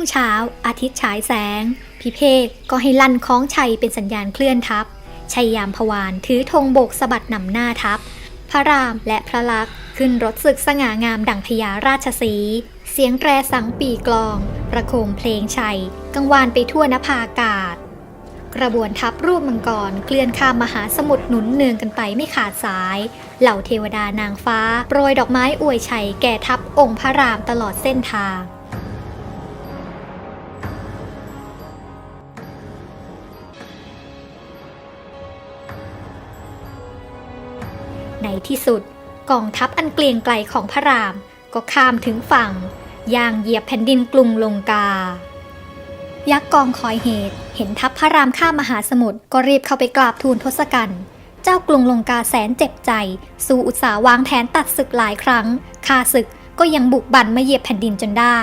งเช้า อาทิตย์ฉายแสง พิเภกก็ให้ลั่นคล้องชัยเป็นสัญญาณเคลื่อนทัพชัยยามพวานถือธงโบกสะบัดนำหน้าทัพ พระรามและพระลักษณ์ขึ้นรถศึกสง่างามดั่งพญาราชสี เสียงแตรสังปีกลอง ประโคมเพลงชัย กังวานไปทั่วนภาอากาศ กระบวนทัพรูปมังกรเคลื่อนข้ามมหาสมุทรหนุนเนืองกันไปไม่ขาดสาย เหล่าเทวดานางฟ้า โปรยดอกไม้อวยชัยแก่ทัพองค์พระรามตลอดเส้นทาง ในที่สุดกองทัพอันเกลียงไกลของพระราม ก็ข้ามถึงฝั่งย่างเหยียบแผ่นดินกรุงลงกา ยักษ์กองคอยเหตุ เห็นทัพพระรามข้ามมหาสมุทรก็รีบเข้าไปกราบทูลทศกัณฐ์เจ้ากรุงลงกาแสนเจ็บใจ สู้อุตสาห์วางแผนตัดศึกหลายครั้งข้าศึกก็ยังบุกบั่นมาเหยียบแผ่นดินจนได้